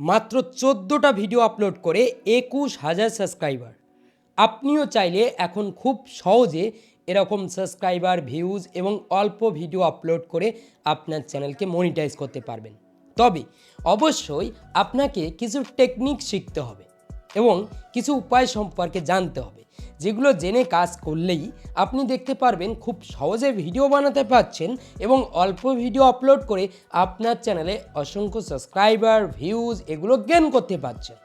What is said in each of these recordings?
মাত্র চোদ্দোটা video upload করে একুশ হাজার সাবস্ক্রাইবার আপনিও চাইলে এখন খুব সহজে এরকম সাবস্ক্রাইবার ভিউজ এবং অল্প ভিডিও আপলোড করে আপনার চ্যানেলকে মনিটাইজ করতে পারবেন। তবে অবশ্যই আপনাকে কিছু টেকনিক শিখতে হবে এবং কিছু উপায় সম্পর্কে জানতে হবে। যেগুলো জেনে কাজ করলেই আপনি দেখতে পারবেন খুব সহজে ভিডিও বানাতে পারছেন এবং অল্প ভিডিও আপলোড করে আপনার চ্যানেলে অসংখ্য সাবস্ক্রাইবার ভিউজ এগুলো গেন করতে পারছেন।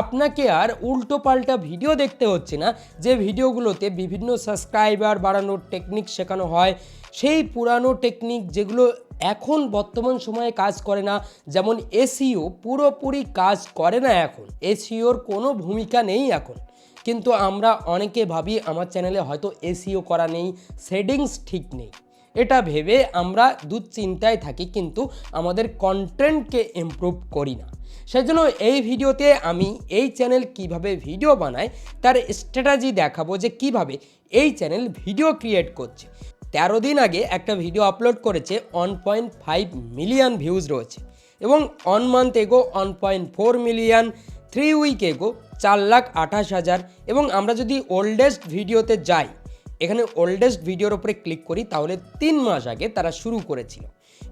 আপনাকে আর উল্টো পাল্টা ভিডিও দেখতে হচ্ছে না, যে ভিডিওগুলোতে বিভিন্ন সাবস্ক্রাইবার বাড়ানোর টেকনিক শেখানো হয়। সেই পুরানো টেকনিক যেগুলো এখন বর্তমান সময়ে কাজ করে না, যেমন এসিও পুরোপুরি কাজ করে না এখন। এসিওর কোনো ভূমিকা নেই এখন। কিন্তু আমরা অনেকে ভাবি আমার চ্যানেলে হয়তো এসিও করা নেই, সেটিংস ঠিক নেই। এটা ভেবে আমরা দুশ্চিন্তায় থাকি কিন্তু আমাদের কন্টেন্টকে ইমপ্রুভ করি না। সেই জন্য এই ভিডিওতে আমি এই চ্যানেল কীভাবে ভিডিও বানায় তার স্ট্র্যাটাজি দেখাবো যে কীভাবে এই চ্যানেল ভিডিও ক্রিয়েট করছে। তেরো দিন আগে একটা ভিডিও আপলোড করেছে one point five million views রয়েছে। এবং on month ago one point four million three week ago চার লাখ আঠাশ হাজার এবং আমরা যদি ওল্ডেস্ট ভিডিওতে যাই, এখানে ওল্ডেস্ট ভিডিওর উপরে ক্লিক করি, তাহলে তিন মাস আগে তারা শুরু করেছিল।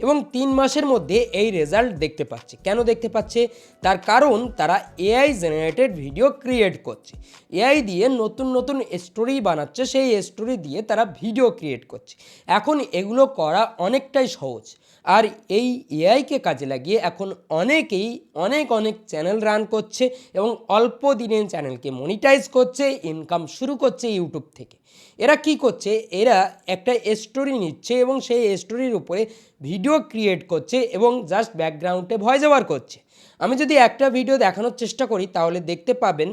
এবং তিন মাসের মধ্যে এই রেজাল্ট দেখতে পাচ্ছে। কেন দেখতে পাচ্ছে? তার কারণ তারা এআই জেনারেটেড ভিডিও ক্রিয়েট করছে। এআই দিয়ে নতুন নতুন স্টোরি বানাচ্ছে, সেই স্টোরি দিয়ে তারা ভিডিও ক্রিয়েট করছে। এখন এগুলো করা অনেকটাই সহজ। আর এই এআইকে কাজে লাগিয়ে এখন অনেকেই অনেক অনেক চ্যানেল রান করছে এবং অল্প দিনে চ্যানেলকে মনিটাইজ করছে ইনকাম শুরু করছে ইউটিউব থেকে। এরা কি করছে? এরা একটা স্টোরি নিচ্ছে এবং সেই স্টোরির উপরে ভিডিও ক্রিয়েট করছে এবং জাস্ট ব্যাকগ্রাউন্ডে ভয়েস ওভার করছে। আমি যদি একটা ভিডিও দেখানোর চেষ্টা করি, তাহলে দেখতে পাবেন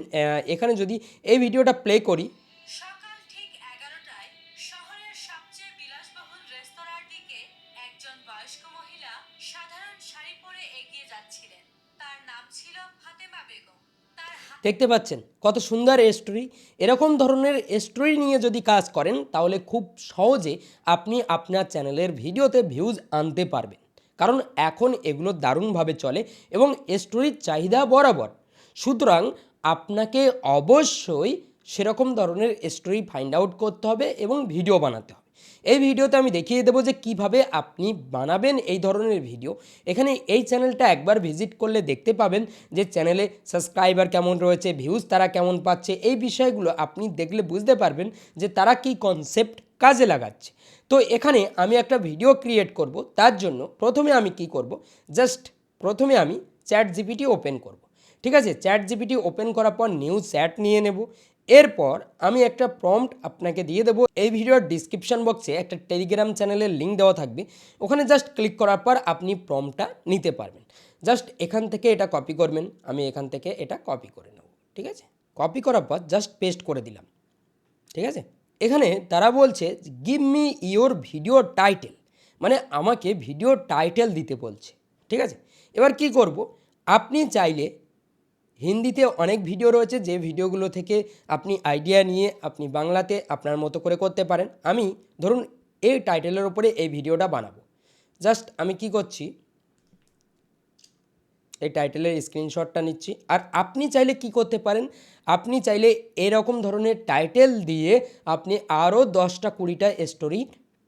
এখানে যদি এই ভিডিওটা প্লে করি। দেখতে পাচ্ছেন, কত সুন্দর স্টোরি এরকম ধরনের স্টোরি নিয়ে যদি কাজ করেন, তাহলে খুব সহজে আপনি আপনার চ্যানেলের ভিডিওতে ভিউজ আনতে পারবেন। কারণ এখন এগুলো দারুণভাবে চলে এবং স্টোরির চাহিদা বরাবর। সুতরাং আপনাকে অবশ্যই সেরকম ধরনের স্টোরি ফাইন্ড আউট করতে হবে এবং ভিডিও বানাতে হবে। এই ভিডিওতে আমি দেখিয়ে দেবো যে কীভাবে আপনি বানাবেন এই ধরনের ভিডিও। এখানে এই চ্যানেলটা একবার ভিজিট করলে দেখতে পাবেন যে চ্যানেলে সাবস্ক্রাইবার কেমন রয়েছে, ভিউজ তারা কেমন পাচ্ছে, এই বিষয়গুলো আপনি দেখলে বুঝতে পারবেন যে তারা কি কনসেপ্ট কাজে লাগাচ্ছে। তো এখানে আমি একটা ভিডিও ক্রিয়েট করব, তার জন্য প্রথমে আমি কি করব জাস্ট প্রথমে আমি চ্যাট জিপিটি ওপেন করব। ঠিক আছে? চ্যাট জিপিটি ওপেন করার পর নিউ চ্যাট নিয়ে নেব এরপর আমি একটা প্রম্পট আপনাকে দিয়ে দেবো। এই ভিডিওর ডিসক্রিপশন বক্সে একটা টেলিগ্রাম চ্যানেলের লিঙ্ক দেওয়া থাকবে। ওখানে জাস্ট ক্লিক করার পর আপনি প্রম্পটটা নিতে পারবেন। জাস্ট এখান থেকে এটা কপি করবেন। আমি এখান থেকে এটা কপি করে নেব। ঠিক আছে? কপি করার পর জাস্ট পেস্ট করে দিলাম। ঠিক আছে? এখানে তারা বলছে give me your video title মানে আমাকে ভিডিও টাইটেল দিতে বলছে। ঠিক আছে? এবার কি করব? আপনি চাইলে হিন্দিতে অনেক ভিডিও রয়েছে যে ভিডিওগুলো থেকে আপনি আইডিয়া নিয়ে আপনি বাংলাতে আপনার মতো করে করতে পারেন। আমি ধরুন এই টাইটেলের ওপরে এই ভিডিওটা বানাবো। জাস্ট আমি কি করছি? এই টাইটেলের স্ক্রিনশটটা নিচ্ছি। আর আপনি চাইলে কি করতে পারেন? আপনি চাইলে এরকম ধরনের টাইটেল দিয়ে আপনি আরও দশটা কুড়িটা স্টোরি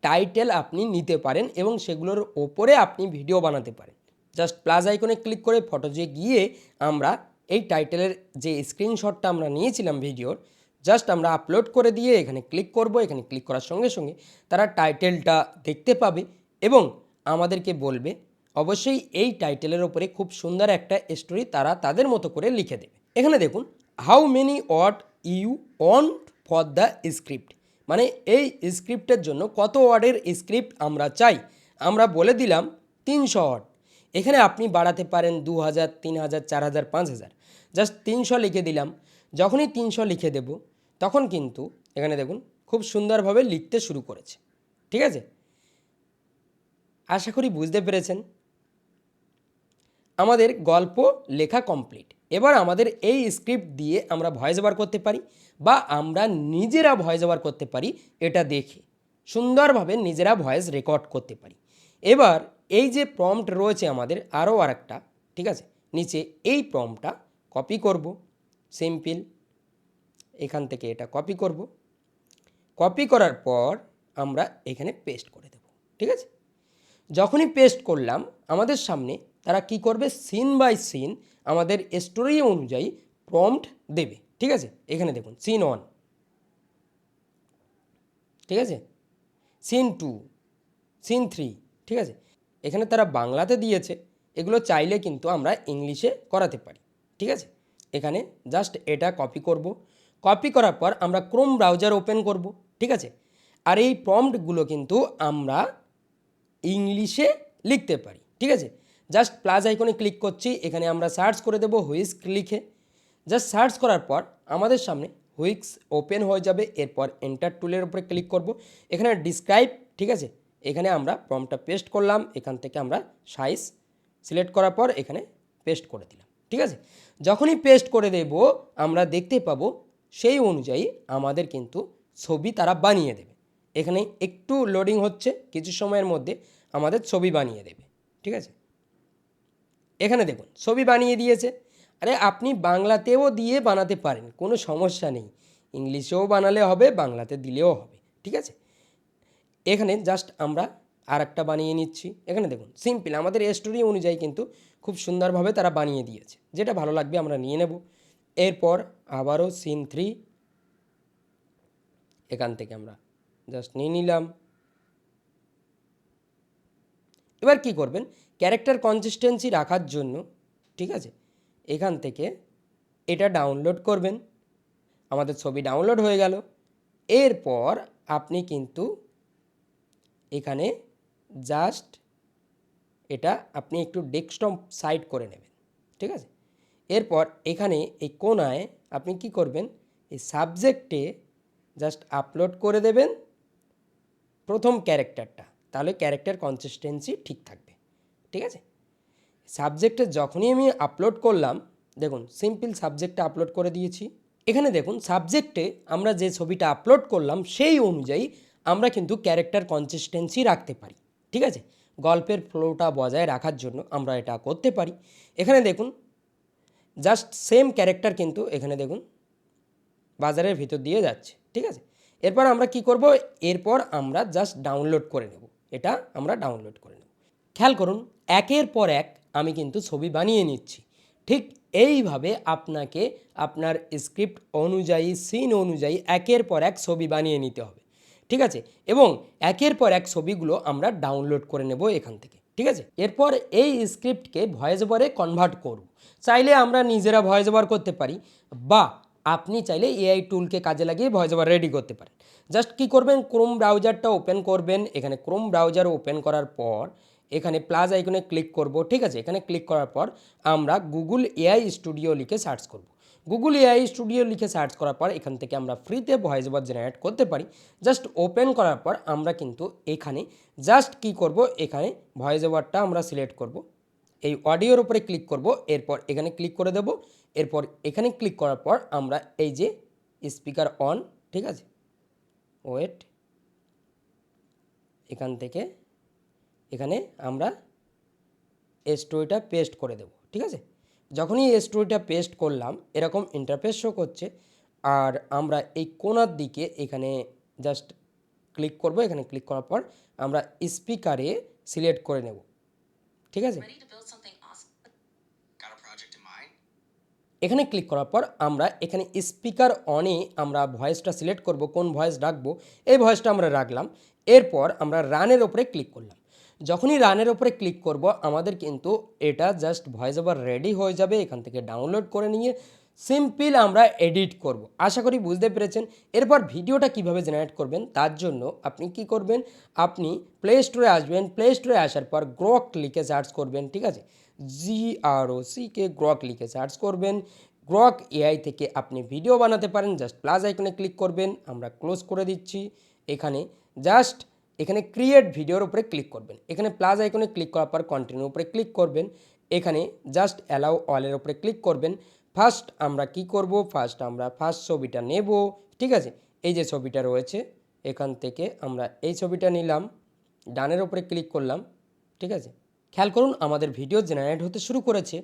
টাইটেল আপনি নিতে পারেন এবং সেগুলোর ওপরে আপনি ভিডিও বানাতে পারেন। জাস্ট প্লাস আইকনে ক্লিক করে ফটোজে গিয়ে আমরা এই টাইটেলের যে স্ক্রিনশটটা আমরা নিয়েছিলাম ভিডিওর জাস্ট আমরা আপলোড করে দিয়ে এখানে ক্লিক করব, এখানে ক্লিক করার সঙ্গে সঙ্গে তারা টাইটেলটা দেখতে পাবে এবং আমাদেরকে বলবে, অবশ্যই এই টাইটেলের ওপরে খুব সুন্দর একটা স্টোরি তারা তাদের মতো করে লিখে দেবে। এখানে দেখুন how many word you want for the script মানে এই স্ক্রিপ্টের জন্য কত ওয়ার্ডের স্ক্রিপ্ট আমরা চাই? আমরা বলে দিলাম তিনশো ওয়ার্ড এখানে আপনি বাড়াতে পারেন দু হাজার তিন হাজার চার হাজার পাঁচ হাজার জাস্ট তিনশো লিখে দিলাম। যখনই তিনশো লিখে দেব, তখন কিন্তু এখানে দেখুন খুব সুন্দরভাবে লিখতে শুরু করেছে। ঠিক আছে? আশা করি বুঝতে পেরেছেন। আমাদের গল্প লেখা কমপ্লিট এবার আমাদের এই স্ক্রিপ্ট দিয়ে আমরা ভয়েস ওভার করতে পারি বা আমরা নিজেরা ভয়েস ওভার করতে পারি, এটা দেখে সুন্দরভাবে নিজেরা ভয়েস রেকর্ড করতে পারি। এবার এই যে প্রম্পট রয়েছে আমাদের, আরও আরেকটা, ঠিক আছে? নিচে এই প্রমটা কপি করব সিম্পল এখান থেকে এটা কপি করব। কপি করার পর আমরা এখানে পেস্ট করে দেব, ঠিক আছে? যখনই পেস্ট করলাম, আমাদের সামনে তারা কি করবে? সিন বাই সিন আমাদের স্টোরি অনুযায়ী প্রম্পট দেবে, ঠিক আছে? এখানে দেখুন সিন ওয়ান ঠিক আছে? সিন টু সিন থ্রি ঠিক আছে? এখানে তারা বাংলাতে দিয়েছে, এগুলো চাইলে কিন্তু আমরা ইংলিশে করাতে পারি। ঠিক আছে? এখানে জাস্ট এটা কপি করব। কপি করার পর আমরা ক্রোম ব্রাউজার ওপেন করব, ঠিক আছে? আর এই প্রম্পটগুলো কিন্তু আমরা ইংলিশে লিখতে পারি, ঠিক আছে? জাস্ট প্লাস আইকনে ক্লিক করছি, এখানে আমরা সার্চ করে দেবো হুইস্ক লিখে। জাস্ট সার্চ করার পর আমাদের সামনে হুইক্স ওপেন হয়ে যাবে, এরপর এন্টার টুলের উপরে ক্লিক করব। এখানে ডিসক্রাইব ঠিক আছে? এখানে আমরা প্রমটা পেস্ট করলাম, এখান থেকে আমরা সাইজ সিলেক্ট করার পর এখানে পেস্ট করে দিলাম, ঠিক আছে? যখনই পেস্ট করে দেব, আমরা দেখতে পাবো সেই অনুযায়ী আমাদের কিন্তু ছবি তারা বানিয়ে দেবে। এখানে একটু লোডিং হচ্ছে, কিছু সময়ের মধ্যে আমাদের ছবি বানিয়ে দেবে, ঠিক আছে? এখানে দেখুন, ছবি বানিয়ে দিয়েছে। আরে, আপনি বাংলাতেও দিয়ে বানাতে পারেন, কোনো সমস্যা নেই। ইংলিশেও বানালে হবে, বাংলাতে দিলেও হবে, ঠিক আছে? এখানে জাস্ট আমরা আর একটা বানিয়ে নিচ্ছি। এখানে দেখুন সিম্পল আমাদের স্টোরি অনুযায়ী কিন্তু খুব সুন্দরভাবে তারা বানিয়ে দিয়েছে। যেটা ভালো লাগবে আমরা নিয়ে নেব। এরপর আবারও সিন থ্রি এখান থেকে আমরা জাস্ট নিয়ে নিলাম। এবার কি করবেন? ক্যারেক্টার কনসিস্টেন্সি রাখার জন্য, ঠিক আছে? এখান থেকে এটা ডাউনলোড করবেন। আমাদের ছবি ডাউনলোড হয়ে গেল। এরপর আপনি কিন্তু এখানে জাস্ট এটা আপনি একটু ডেস্কটপ সাইড করে নেবেন, ঠিক আছে? এরপর এখানে এই কোনায় আপনি কি করবেন? এই সাবজেক্টে জাস্ট আপলোড করে দেবেন প্রথম ক্যারেক্টারটা, তাহলে ক্যারেক্টার কনসিস্টেন্সি ঠিক থাকবে, ঠিক আছে? সাবজেক্টে যখনই আমি আপলোড করলাম, দেখুন সিম্পল সাবজেক্টটা আপলোড করে দিয়েছি। এখানে দেখুন সাবজেক্টে আমরা যে ছবিটা আপলোড করলাম, সেই অনুযায়ী আমরা কিন্তু ক্যারেক্টার কনসিস্টেন্সি রাখতে পারি। ঠিক আছে? গল্পের ফ্লোটা বজায় রাখার জন্য আমরা এটা করতে পারি। এখানে দেখুন জাস্ট সেম ক্যারেক্টার কিন্তু এখানে দেখুন, বাজারের ভিতর দিয়ে যাচ্ছে, ঠিক আছে? এরপর আমরা কি করব? এরপর আমরা জাস্ট ডাউনলোড করে নেব। এটা আমরা ডাউনলোড করে নেব। খেয়াল করুন, একের পর এক আমি কিন্তু ছবি বানিয়ে নিচ্ছি। ঠিক এইভাবে আপনাকে আপনার স্ক্রিপ্ট অনুযায়ী সিন অনুযায়ী একের পর এক ছবি বানিয়ে নিতে হবে। ঠিক আছে? এবং একের পর এক ছবিগুলো আমরা ডাউনলোড করে নেব এখান থেকে, ঠিক আছে? এরপর এই স্ক্রিপ্টকে ভয়েস ওভারে কনভার্ট করব। চাইলে আমরা নিজেরা ভয়েস ওভার করতে পারি, বা আপনি চাইলে এআই টুলকে কাজে লাগিয়ে ভয়েস ওভার রেডি করতে পারেন। জাস্ট কি করবেন? ক্রোম ব্রাউজারটা ওপেন করবেন। এখানে ক্রোম ব্রাউজার ওপেন করার পর এখানে প্লাস আইকনে ক্লিক করব, ঠিক আছে? এখানে ক্লিক করার পর আমরা গুগল এআই স্টুডিও লিখে সার্চ করব। গুগল এআই স্টুডিও লিখে সার্চ করার পর এখান থেকে আমরা ফ্রিতে ভয়েস ওভার জেনারেট করতে পারি। জাস্ট ওপেন করার পর আমরা কিন্তু এখানে জাস্ট কি করব? এখানে ভয়েস ওভারটা আমরা সিলেক্ট করব। এই অডিওর উপরে ক্লিক করব। এরপর এখানে ক্লিক করে দেব। এরপর এখানে ক্লিক করার পর আমরা এই যে স্পিকার অন ঠিক আছে? ওয়েট এখান থেকে এখানে আমরা স্টোরিটা পেস্ট করে দেব, ঠিক আছে? যখনই এই স্টোরিটা পেস্ট করলাম এরকম ইন্টারফেস শো করছে আর আমরা এই কোনার দিকে এখানে জাস্ট ক্লিক করব এখানে ক্লিক করার পর আমরা স্পিকারে সিলেক্ট করে নেব। ঠিক আছে? এখানে ক্লিক করার পর আমরা এখানে স্পিকার অনে আমরা ভয়েসটা সিলেক্ট করব কোন ভয়েস রাখব এই ভয়েসটা আমরা রাখলাম এরপর আমরা রানের ওপরে ক্লিক করলাম। যখনই রানের ওপরে ক্লিক করব, আমাদের কিন্তু এটা জাস্ট ভয়েস ওভার রেডি হয়ে যাবে। এখান থেকে ডাউনলোড করে নিয়ে সিম্পল আমরা এডিট করব। আশা করি বুঝতে পেরেছেন। এরপর ভিডিওটা কীভাবে জেনারেট করবেন, তার জন্য আপনি কি করবেন, আপনি প্লে স্টোরে আসবেন। প্লে স্টোরে আসার পর গ্রক লিখে সার্চ করবেন, ঠিক আছে? G R O C K Grok লিখে সার্চ করবেন। গ্রক এআই থেকে আপনি ভিডিও বানাতে পারেন। জাস্ট প্লাস আইকনে ক্লিক করবেন। আমরা ক্লোজ করে দিচ্ছি। এখানে জাস্ট এখানে ক্রিয়েট ভিডিওর উপরে ক্লিক করবেন। এখানে প্লাস আইকনে ক্লিক করার পর কন্টিনিউ উপরে ক্লিক করবেন। এখানে জাস্ট অ্যালাউ অলের উপরে ক্লিক করবেন। ফার্স্ট আমরা কি করব? ফার্স্ট আমরা ফার্স্ট ছবিটা নেব, ঠিক আছে? এই যে ছবিটা রয়েছে, এখান থেকে আমরা এই ছবিটা নিলাম, ডানের উপরে ক্লিক করলাম, ঠিক আছে? খেয়াল করুন, আমাদের ভিডিও জেনারেট হতে শুরু করেছে।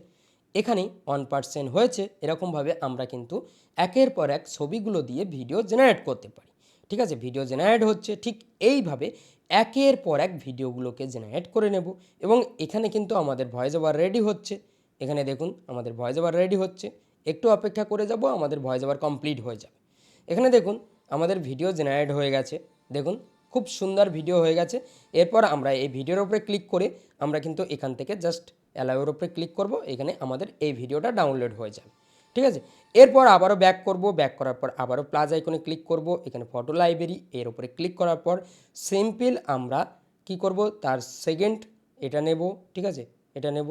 এখানে ওয়ান পার্সেন্ট হয়েছে, এরকমভাবে আমরা কিন্তু একের পর এক ছবিগুলো দিয়ে ভিডিও জেনারেট করতে পারি। ঠিক আছে? ভিডিও জেনারেট হচ্ছে। ঠিক এইভাবে একের পর এক ভিডিওগুলোকে জেনারেট করে নেব এবং এখানে কিন্তু আমাদের ভয়েস ওভার রেডি হচ্ছে। এখানে দেখুন, আমাদের ভয়েস ওভার রেডি হচ্ছে। একটু অপেক্ষা করে যাব, আমাদের ভয়েস ওভার কমপ্লিট হয়ে যাবে। এখানে দেখুন, আমাদের ভিডিও জেনারেট হয়ে গেছে। দেখুন, খুব সুন্দর ভিডিও হয়ে গেছে। এরপর আমরা এই ভিডিওর উপরে ক্লিক করে আমরা কিন্তু এখান থেকে জাস্ট অ্যালাউয়ের উপরে ক্লিক করব। এখানে আমাদের এই ভিডিওটা ডাউনলোড হয়ে যাবে। ঠিক আছে? এরপর আবারও ব্যাক করব ব্যাক করার পর আবারও প্লাস আইকনে ক্লিক করব, এখানে ফটো লাইব্রেরি এর উপরে ক্লিক করার পর সিম্পল আমরা কি করব? তার সেকেন্ড এটা নেব, ঠিক আছে? এটা নেব।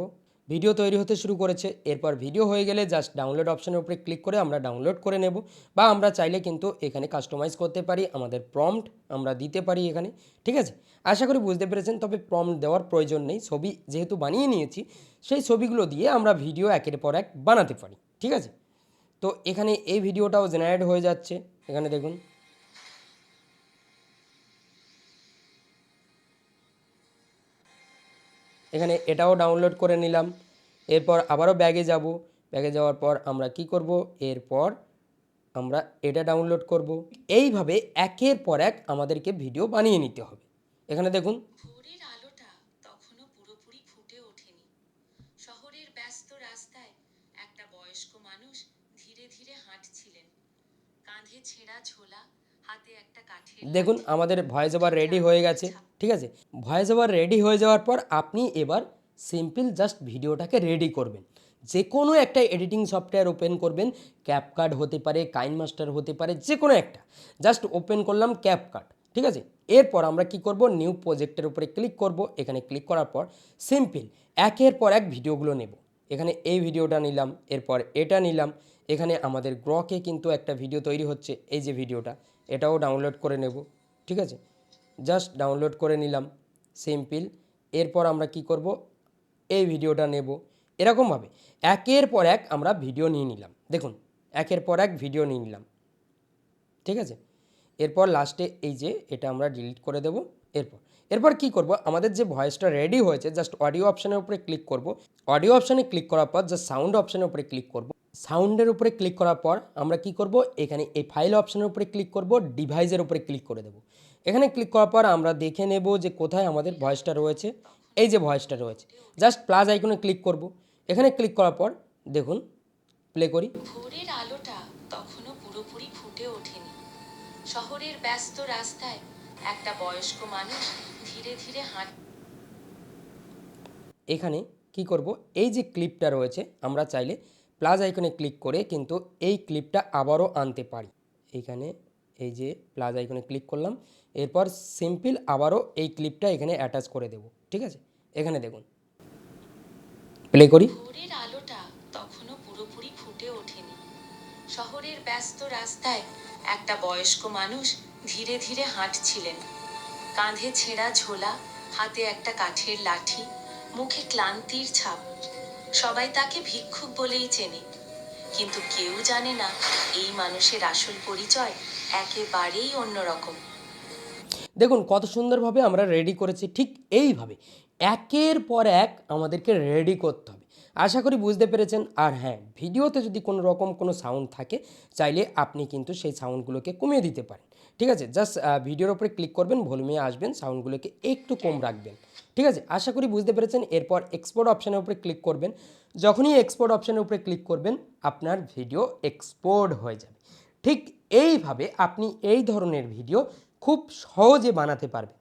ভিডিও তৈরি হতে শুরু করেছে, এরপর ভিডিও হয়ে গেলে জাস্ট ডাউনলোড অপশনের উপরে ক্লিক করে আমরা ডাউনলোড করে নেব বা আমরা চাইলে কিন্তু এখানে কাস্টমাইজ করতে পারি, আমাদের প্রম্পট আমরা দিতে পারি এখানে, ঠিক আছে? আশা করি বুঝতে পেরেছেন, তবে প্রম্পট দেওয়ার প্রয়োজন নেই, ছবি যেহেতু বানিয়ে নিয়েছি, সেই ছবিগুলো দিয়ে আমরা ভিডিও একের পর এক বানাতে পারি। ঠিক আছে? তো এখানে এই ভিডিওটাও জেনারেট হয়ে যাচ্ছে। এখানে দেখুন। এখানে এটাও ডাউনলোড করে নিলাম। এরপর আবারও ব্যাগে যাব। ব্যাগে যাওয়ার পর আমরা কি করব? এরপর আমরা এটা ডাউনলোড করব। এইভাবে একের পর এক আমাদেরকে ভিডিও বানিয়ে নিতে হবে। এখানে দেখুন ভোরের আলোটা তখনও পুরোপুরি ফুটে ওঠেনি শহরের ব্যস্ত রাস্তায় একটা বয়স্ক মানুষ ধীরে ধীরে হাঁটছিলেন। কাঁধে ছেঁড়া ঝোলা হাতে একটা কাঠের দেখুন আমাদের ভয়েস ওভার রেডি হয়ে গেছে ঠিক আছে? ভয়েস ওভার রেডি হয়ে যাওয়ার পর আপনি এবার সিম্পল জাস্ট ভিডিওটাকে রেডি করবেন। যে কোনো একটা এডিটিং সফটওয়্যার ওপেন করবেন ক্যাপকার্ড হতে পারে কাইন মাস্টার হতে পারে যে কোনো একটা। জাস্ট ওপেন করলাম ক্যাপকার্ড ঠিক আছে? এরপর আমরা কি করব? নিউ প্রজেক্টের উপরে ক্লিক করব। এখানে ক্লিক করার পর সিম্পল একের পর এক ভিডিওগুলো নেব। এখানে এই ভিডিওটা নিলাম, এরপর এটা নিলাম। এখানে আমাদের গ্রকে কিন্তু একটা ভিডিও তৈরি হচ্ছে, এই যে ভিডিওটা, এটাও ডাউনলোড করে নেব, ঠিক আছে? জাস্ট ডাউনলোড করে নিলাম সিম্পল এরপর আমরা কি করব? এই ভিডিওটা নেব। এরকমভাবে একের পর এক আমরা ভিডিও নিয়ে নিলাম। দেখুন, একের পর এক ভিডিও নিয়ে নিলাম, ঠিক আছে? এরপর লাস্টে এই যে এটা আমরা ডিলিট করে দেব। এরপর এরপর কি করব? আমাদের যে ভয়েসটা রেডি হয়েছে জাস্ট অডিও অপশানের উপরে ক্লিক করব। অডিও অপশানে ক্লিক করার পর জাস্ট সাউন্ড অপশানের উপরে ক্লিক করব। সাউন্ডের উপরে ক্লিক করার পর, আমরা কি করব? এখানে এই ফাইল অপশানের উপরে ক্লিক করব ডিভাইসের উপরে ক্লিক করে দেব। এখানে ক্লিক করার পর, আমরা দেখে নেব যে কোথায় আমাদের ভয়েসটা রয়েছে। এই যে ভয়েসটা রয়েছে জাস্ট প্লাস আইকনে ক্লিক করব। এখানে ক্লিক করার পর, দেখুন প্লে করি। ভোরের আলোটা তখনও পুরোপুরি ফুটে ওঠেনি। শহরের ব্যস্ত রাস্তায় একটা বয়স্ক মানুষ ধীরে ধীরে হাঁট এখানে কি করব? এই যে ক্লিপটা রয়েছে আমরা চাইলে প্লাস আইকনে ক্লিক করে কিন্তু এই ক্লিপটা আবারও আনতে পারি। এইখানে এই যে প্লাস আইকনে ক্লিক করলাম এরপর সিম্পল আবারও এই ক্লিপটা এখানে অ্যাটাচ করে দেব। ঠিক আছে? এখানে দেখুন। প্লে করি। ভোরের আলোটা তখনও পুরোপুরি ফুটে ওঠেনি। শহরের ব্যস্ত রাস্তায় একটা বয়স্ক মানুষ ধীরে ধীরে হাঁটছিলেন। কাঁধে ছেঁড়া ঝোলা, হাতে একটা কাঠের লাঠি, মুখে ক্লান্তির ছাপ। সবাই তাকে ভিক্ষুক বলেই চেনে। কিন্তু কেউ জানে না এই মানুষের আসল পরিচয় একেবারেই অন্যরকম। দেখুন, কত সুন্দরভাবে আমরা রেডি করেছি ঠিক এইভাবে। একের পর এক আমাদেরকে রেডি করতে হবে। আশা করি বুঝতে পেরেছেন। আর হ্যাঁ ভিডিওতে যদি কোনো রকম কোনো সাউন্ড থাকে, চাইলে আপনি কিন্তু সেই সাউন্ডগুলোকে কমিয়ে দিতে পারেন। ঠিক আছে? জাস্ট ভিডিওর উপরে ক্লিক করবেন ভলিউমে আসবেন সাউন্ডগুলোকে একটু কম রাখবেন। ঠিক আছে? আশা করি বুঝতে পেরেছেন। এরপর এক্সপোর্ট অপশানের উপরে ক্লিক করবেন। যখনই এক্সপোর্ট অপশানের উপরে ক্লিক করবেন আপনার ভিডিও এক্সপোর্ট হয়ে যাবে। ঠিক এইভাবে আপনি এই ধরনের ভিডিও খুব সহজে বানাতে পারবেন।